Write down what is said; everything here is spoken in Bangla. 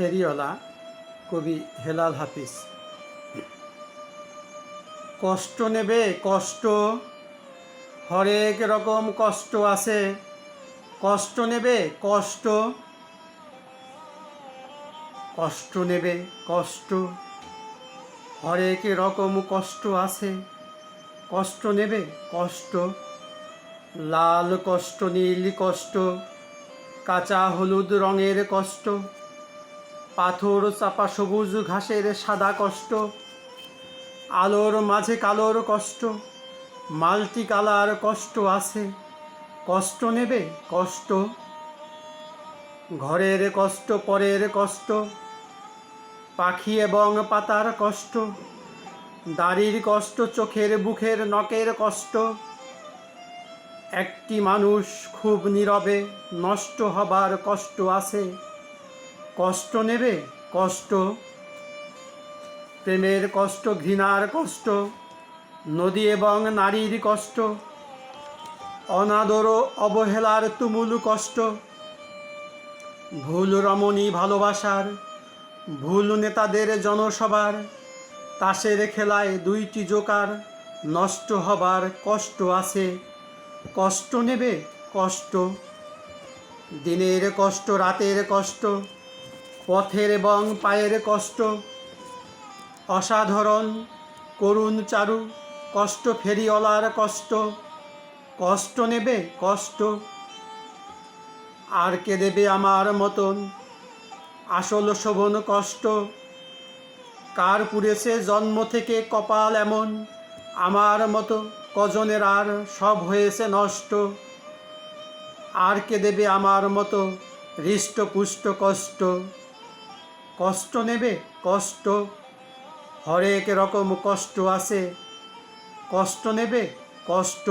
ফেরিওয়ালা কবি হেলাল হাফিজ। কষ্ট নেবে, কষ্ট। হরেক রকম কষ্ট আছে। কষ্ট নেবে, কষ্ট। কষ্ট নেবে, কষ্ট। হরেক রকম কষ্ট আছে। কষ্ট নেবে, কষ্ট। লাল কষ্ট, নীল কষ্ট। কাঁচা হলুদ রঙের কষ্ট। পাথর চাপা সবুজ ঘাসের সাদা কষ্ট, আলোর মাঝে কালোর কষ্ট, মাল্টি কালার কষ্ট আছে, কষ্ট নেবে কষ্ট। ঘরের কষ্ট, পরের কষ্ট, পাখি এবং পাতার কষ্ট, দাড়ির কষ্ট, চোখের, বুকের, নখের কষ্ট। একটি মানুষ খুব নীরবে নষ্ট হবার কষ্ট আছে। কষ্ট নেবে? কষ্ট। প্রেমের কষ্ট, ঘৃণার কষ্ট, নদী এবং নারীর কষ্ট, অনাদর, অবহেলার তুমুল কষ্ট, ভুল রমণী ভালোবাসার, ভুল নেতাদের জনসভার, তাসের খেলায় দুইটি জোকার, নষ্ট হবার কষ্ট আছে। কষ্ট নেবে? কষ্ট। দিনের কষ্ট, রাতের কষ্ট পথের এবং পায়ের কষ্ট। অসাধারণ, করুণ চারু, কষ্ট ফেরিওয়ালার কষ্ট। কষ্ট নেবে, কষ্ট। আর কে দেবে আমার মতন? আসল শোভন কষ্ট। কার পুড়েছে জন্ম থেকে কপাল এমন? আমার মতো কজনের আর সব হয়েছে নষ্ট। আর কে দেবে আমার মতো হৃষ্টপুষ্ট কষ্ট? কষ্ট নেবে? কষ্ট। হরেক রকম কষ্ট আছে। কষ্ট নেবে? কষ্ট।